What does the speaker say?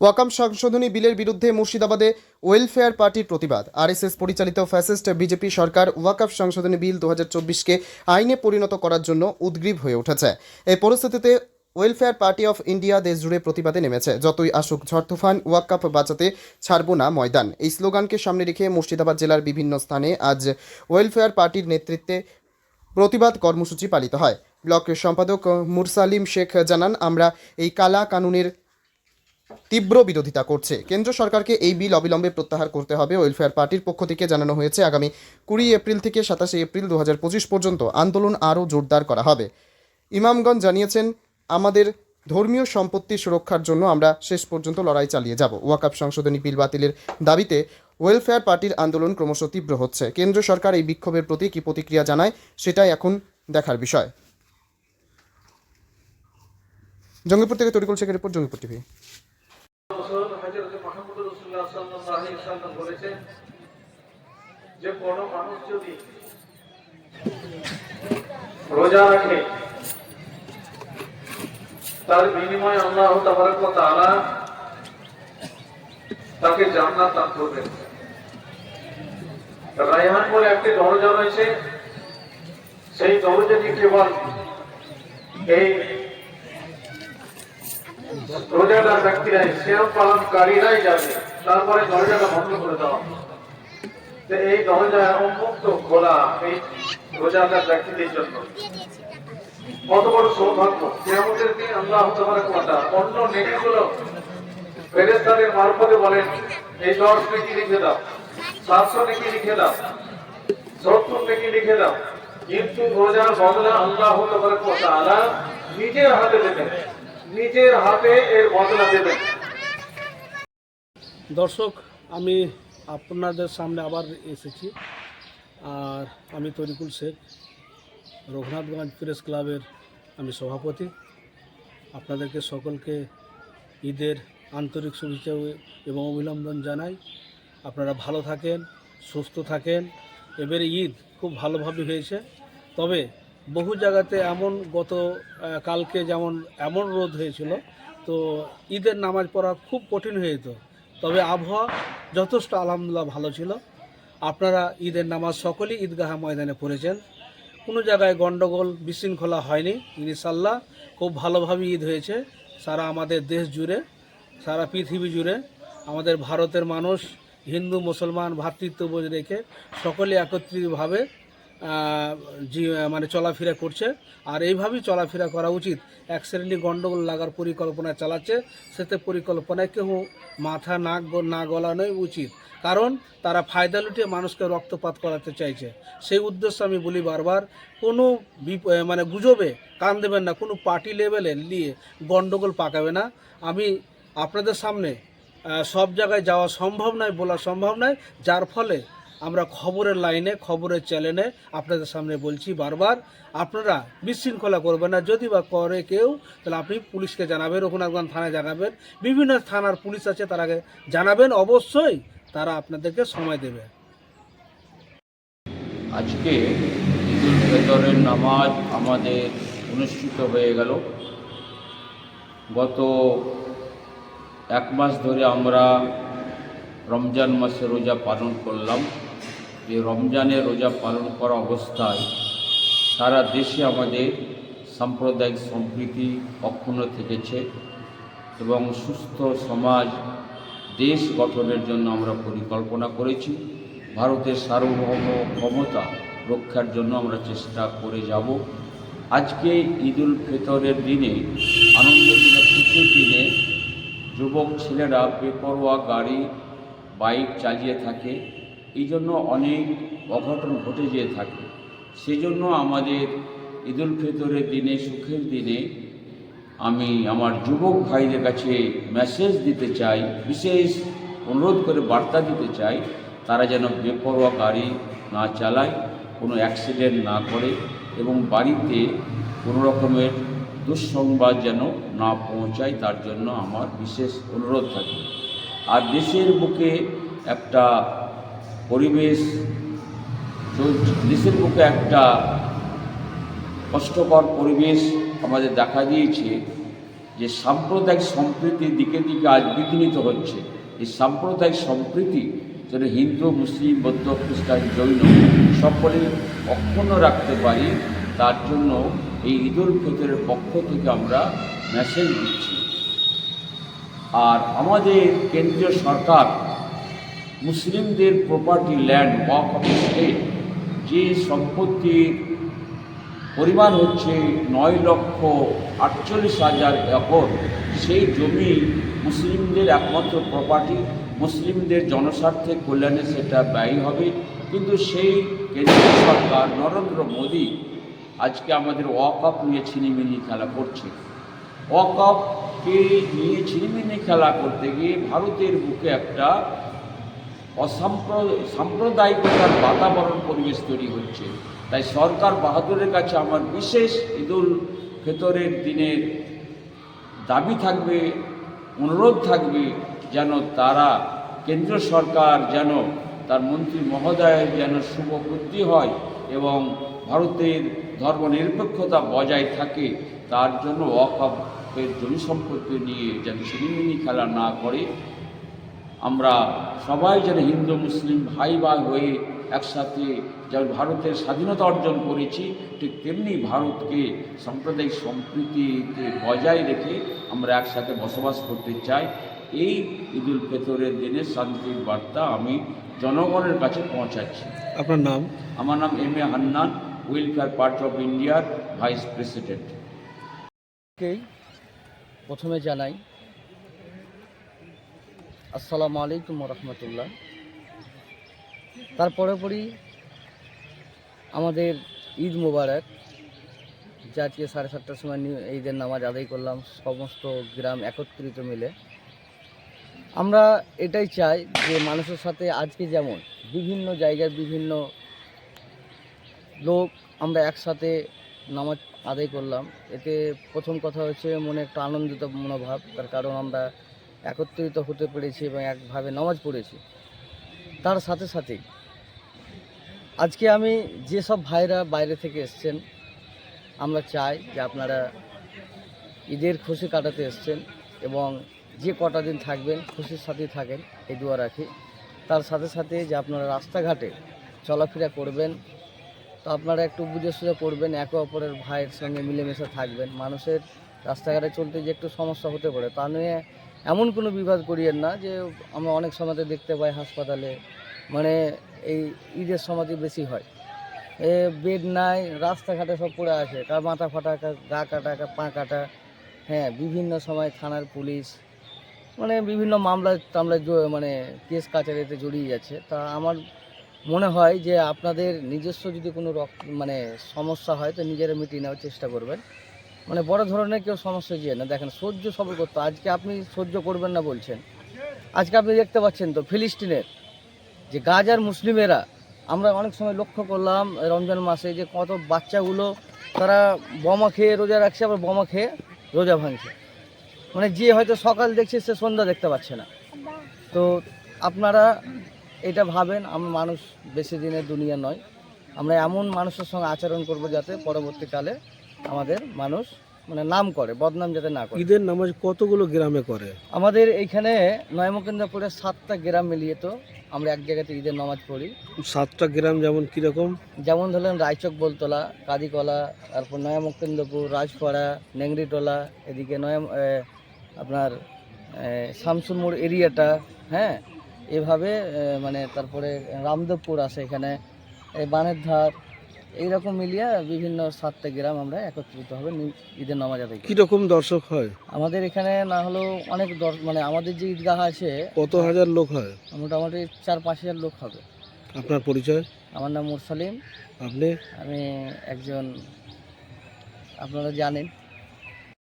ওয়াকাম সংশোধনী বিলের বিরুদ্ধে মুর্শিদাবাদে ওয়েলফেয়ার পার্টির প্রতিবাদ। আরএসএস পরিচালিত ফ্যাসিস্ট বিজেপি সরকার ওয়াকাফ সংশোধনী বিল দু কে আইনে পরিণত করার জন্য উদ্গ্রীব হয়ে উঠেছে। এই পরিস্থিতিতে ওয়েলফেয়ার পার্টি অফ ইন্ডিয়া দেশজুড়ে প্রতিবাদে নেমেছে। যতই আসুক ঝড় তুফান ওয়াকাপ বাঁচাতে ছাড়বো না ময়দান। এই স্লোগানকে সামনে রেখে মুর্শিদাবাদ জেলার বিভিন্ন স্থানে আজ ওয়েলফেয়ার পার্টির নেতৃত্বে প্রতিবাদ কর্মসূচি পালিত হয়। ব্লকের সম্পাদক মুরসালিম শেখ জানান, আমরা এই কালা কানুনের তীব্র বিরোধিতা করছে। কেন্দ্র সরকারকে এই বিল অবিলম্বে প্রত্যাহার করতে হবে। ওয়েলফেয়ার পার্টির পক্ষ থেকে জানানো হয়েছে, আগামী কুড়ি এপ্রিল থেকে সাতাশে এপ্রিল দুহাজার পঁচিশ পর্যন্ত আন্দোলন আরও জোরদার করা হবে। ইমামগঞ্জ জানিয়েছেন, আমাদের ধর্মীয় সম্পত্তি সুরক্ষার জন্য আমরা শেষ পর্যন্ত লড়াই চালিয়ে যাব। ওয়াকাপ সংশোধনী বিল বাতিলের দাবিতে ওয়েলফেয়ার পার্টির আন্দোলন ক্রমশ তীব্র হচ্ছে। কেন্দ্র সরকার এই বিক্ষোভের প্রতি কী প্রতিক্রিয়া জানায়, সেটাই এখন দেখার বিষয়। জঙ্গিপুর থেকে তরিকুল শেখের রিপোর্ট, জঙ্গিপুর টিভি। আলাইহি ওয়াসাল্লাম বলেছেন যে কোনো মানুষ যদি রোজা রাখে, তার বিনিময়ে আল্লাহ তাবারক তাআলা তাকে জান্নাত দান করবেন। রায়হান বলে একটি দরজা রয়েছে, সেই দরজাটি কেবল এই রোজাদার ব্যক্তিরাই সিয়াম পালনকারীরাই যাবে। তারপরে দরজাটা বন্ধ করে দেওয়া তো এই দরজা উন্মুক্ত খোলা এই রোজাদার ব্যক্তিদের জন্য। কত বড় সৌভাগ্য। সিয়ামতের দিন আল্লাহ তাবারক ওয়া তাআলা অন্য নেকিগুলো ফেরেশতাদের মারফতে বলেন, এই দশ নেকি লিখে দাও সাতশো নেকি লিখে দাও, সত্তর নেকি লিখে দাও। কিন্তু রোজার বদলা আল্লাহ তাবারক কথা তাআলা নিজের হাতে দেবেন। নিজের হাতে এর বদলা দেবেন। দর্শক, আমি আপনাদের সামনে আবার এসেছি। আর আমি তরিকুল শেখ রঘুনাথগঞ্জ প্রেস ক্লাবের আমি সভাপতি। আপনাদেরকে সকলকে ঈদের আন্তরিক শুভেচ্ছা এবং অভিনন্দন জানাই। আপনারা ভালো থাকেন, সুস্থ থাকেন। এবারে ঈদ খুব ভালোভাবে হয়েছে। তবে বহু জায়গাতে এমন গত কালকে যেমন এমন রোদ হয়েছিল, তো ঈদের নামাজ পড়া খুব কঠিন হয়ে যেত। তবে আবহাওয়া যথেষ্ট আলহামদুলিল্লাহ ভালো ছিল। আপনারা ঈদের নামাজ সকলেই ঈদগাহ ময়দানে পড়েছেন। কোনো জায়গায় গণ্ডগোল বিশৃঙ্খলা হয়নি ইনশাল্লাহ খুব ভালোভাবে ঈদ হয়েছে। সারা আমাদের দেশ জুড়ে, সারা পৃথিবী জুড়ে আমাদের ভারতের মানুষ হিন্দু, মুসলমান ভ্রাতৃত্ববোধ রেখে সকলে একত্রিতভাবে মানে চলাফেরা করছে। আর এইভাবেই চলাফেরা করা উচিত। শ্রেণি গণ্ডগোল লাগার পরিকল্পনা চালাচ্ছে। সেতে পরিকল্পনায় কেউ মাথা, নাক না গলানোই উচিত। কারণ তারা ফায়দা লুটিয়ে মানুষকে রক্তপাত করাতে চাইছে। সেই উদ্দেশ্যে আমি বলি বারবার, কোনো মানে গুজবে কান দেবেন না। কোনো পার্টি লেভেলে নিয়ে গণ্ডগোল পাকাবে না। আমি আপনাদের সামনে সব জায়গায় যাওয়া সম্ভব নয়, বলা সম্ভব নয়। যার ফলে আমরা খবরের লাইনে, খবরের চ্যানেলে আপনাদের সামনে বলছি বারবার, আপনারা বিশৃঙ্খলা করবেন না। যদি বা করে কেউ, তাহলে আপনি পুলিশকে জানাবেন, রঘুনাথগঞ্জ থানায় জানাবেন। বিভিন্ন থানার পুলিশ আছে তারাকে জানাবেন। অবশ্যই তারা আপনাদেরকে সময় দেবে। আজকে ঈদুল নামাজ আমাদের অনুষ্ঠিত হয়ে গেল। গত এক মাস ধরে আমরা রমজান মাসে রোজা পালন করলাম। এই রমজানের রোজা পালন করা অবস্থায় সারা দেশে আমাদের সাম্প্রদায়িক সম্প্রীতি অক্ষুণ্ণ থেকেছে এবং সুস্থ সমাজ দেশ গঠনের জন্য আমরা পরিকল্পনা করেছি। ভারতের সার্বভৌম ক্ষমতা রক্ষার জন্য আমরা চেষ্টা করে যাব। আজকে ঈদুল ফিতরের দিনে আনন্দের দিনে খুশির দিনে যুবক ছেলেরা বেপরোয়া গাড়ি, বাইক চালিয়ে থাকে। এই জন্য অনেক অঘটন ঘটে যেয়ে থাকে। সেজন্য আমাদের ঈদুল ফিতরের দিনে, সুখের দিনে আমি আমার যুবক ভাইদের কাছে মেসেজ দিতে চাই, বিশেষ অনুরোধ করে বার্তা দিতে চাই, তারা যেন বেপরোয়া গাড়ি না চালায়, কোনো অ্যাক্সিডেন্ট না করে এবং বাড়িতে কোনো রকমের দুঃসংবাদ যেন না পৌঁছায়, তার জন্য আমার বিশেষ অনুরোধ থাকে। আর দেশের বুকে একটা পরিবেশ দেশের বুকে একটা কষ্টকর পরিবেশ আমাদের দেখা দিয়েছে যে সাম্প্রদায়িক সম্প্রীতির দিকে দিকে আজ বিঘ্নিত হচ্ছে। এই সাম্প্রদায়িক সম্প্রীতি যেন হিন্দু, মুসলিম, বৌদ্ধ, খ্রিস্টান, জৈন সকলে অক্ষুণ্ণ রাখতে পারি, তার জন্য এই ঈদুল ফিতরের পক্ষ থেকে আমরা মেসেজ দিচ্ছি। আর আমাদের কেন্দ্রীয় সরকার মুসলিমদের property land waqf of state যে সম্পত্তির পরিমাণ হচ্ছে নয় লক্ষ আটচল্লিশ হাজার একর, সেই জমি মুসলিমদের একমাত্র প্রপার্টি মুসলিমদের জনস্বার্থে কল্যাণে সেটা ব্যয় হবে। কিন্তু সেই কেন্দ্রীয় সরকার নরেন্দ্র মোদী আজকে আমাদের ওয়াকআপ নিয়ে ছিনিমিনি খেলা করছে। ওয়াকআপকে নিয়ে ছিনিমিনি খেলা করতে গিয়ে ভারতের বুকে একটা সাম্প্রদায়িকতার বাতাবরণ পরিবেশ তৈরি হচ্ছে। তাই সরকার বাহাদুরের কাছে আমার বিশেষ ঈদুল ফেতরের দিনের দাবি থাকবে, অনুরোধ থাকবে, যেন তারা কেন্দ্র সরকার যেন তার মন্ত্রী মহোদয়ের যেন শুভ বুদ্ধি হয় এবং ভারতের ধর্মনিরপেক্ষতা বজায় থাকে, তার জন্য ওয়াকফের জমি সম্পত্তি নিয়ে যেন ছিনিমিনি খেলা না করে আমরা সবাই যেন হিন্দু মুসলিম ভাই ভাই হয়ে একসাথে যেমন ভারতের স্বাধীনতা অর্জন করেছি ঠিক তেমনি ভারতকে সাম্প্রদায়িক সম্প্রীতিতে বজায় রেখে আমরা একসাথে বসবাস করতে চাই। এই ঈদুল ফিতরের দিনে শান্তির বার্তা আমি জনগণের কাছে পৌঁছাচ্ছি। আপনার নাম? আমার নাম M A Hannan welfare party of ইন্ডিয়ার ভাইস প্রেসিডেন্ট প্রথমে জানাই আসসালামু আলাইকুম রহমতুল্লাহ তারপরে পরই আমাদের ঈদ মোবারক যা আজকে সাড়ে সাতটার সময় ঈদের নামাজ আদায় করলাম, সমস্ত গ্রাম একত্রিত মিলে। আমরা এটাই চাই যে মানুষের সাথে আজকে যেমন বিভিন্ন জায়গার বিভিন্ন লোক আমরা একসাথে নামাজ আদায় করলাম। এতে প্রথম কথা হচ্ছে মনে একটা আনন্দিত মনোভাব, তার কারণ আমরা একত্রিত হতে পেরেছি এবং একভাবে নামাজ পড়েছি। তার সাথে সাথেই আজকে আমি যেসব ভাইরা বাইরে থেকে এসছেন, আমরা চাই যে আপনারা ঈদের খুশি কাটাতে এসছেন এবং যে কটা দিন থাকবেন, খুশির সাথেই থাকেন এই দোয়া রাখি। তার সাথে সাথে যে আপনারা রাস্তাঘাটে চলাফেরা করবেন, তো আপনারা একটু বুঝে সুঝে করবেন, একে অপরের ভাইয়ের সঙ্গে মিলেমিশে থাকবেন। মানুষের রাস্তাঘাটে চলতে যে একটু সমস্যা হতে পারে, তা নিয়ে এমন কোনো বিবাদ করিয়েন না যে আমরা অনেক সময়তে দেখতে পাই হাসপাতালে মানে এই ঈদের সময়তে বেশি হয়। এ বেড নাই, রাস্তাঘাটে সব পড়ে আছে, কার মাথা ফাটা গা কাটা, কার পা কাটা হ্যাঁ বিভিন্ন সময় থানার পুলিশ মানে বিভিন্ন মামলা টামলায় জ- মানে কেস কাচারিতে জড়িয়ে যাচ্ছে। তা আমার মনে হয় যে আপনাদের নিজস্ব যদি কোনো রক- মানে সমস্যা হয় তো নিজেরা মিটিয়ে নেওয়ার চেষ্টা করবেন। মানে বড় ধরনের কেউ সমস্যা যে না। দেখেন, সহ্য সবল করতে আজকে আপনি সহ্য করবেন না বলছেন। আজকে আপনি দেখতে পাচ্ছেন তো, ফিলিস্তিনের যে গাজার মুসলিমেরা, আমরা অনেক সময় লক্ষ্য করলাম রমজান মাসে যে কত বাচ্চাগুলো তারা বোমা খেয়ে রোজা রাখছে, আবার বোমা খেয়ে রোজা ভাঙছে। মানে যে হয়তো সকাল দেখছে, সে সন্ধ্যা দেখতে পাচ্ছে না। তো আপনারা এটা ভাবেন, আমরা মানুষ বেশি দিনের দুনিয়া নয়। আমরা এমন মানুষের সঙ্গে আচরণ করব যাতে পরবর্তীকালে আমাদের মানুষ মানে নাম করে বদনাম যাতে না করে। ঈদের নামাজ কতগুলো গ্রামে করে? আমাদের এইখানে নয়মকেন্দ্রপুরের সাতটা গ্রাম মিলিয়ে তো আমরা এক জায়গাতে ঈদের নামাজ পড়ি। সাতটা গ্রাম যেমন কীরকম? যেমন ধরলেন রায়চক বলতলা কাদিকলা তারপর নয়ামকেন্দ্রপুর রাজপাড়া নেংরিটোলা এদিকে নয়া আপনার এ, শামসুর মোড় এরিয়াটা হ্যাঁ? এভাবে মানে তারপরে রামদেবপুর আছে এখানে এই বানের ধার এইরকম মিলিয়ে বিভিন্ন সাতটা গ্রাম আমরা একত্রিত হবে ঈদের নামাজ আদায় কি কীরকম দর্শক হয়? আমাদের এখানে না হলেও অনেক মানে আমাদের যে ঈদগাহ আছে কত হাজার লোক হয়? মোটামুটি চার পাঁচ হাজার লোক হবে। আপনার পরিচয়? আমার নাম মুরসালিম। আপনি? আমি একজন আপনারা জানেন।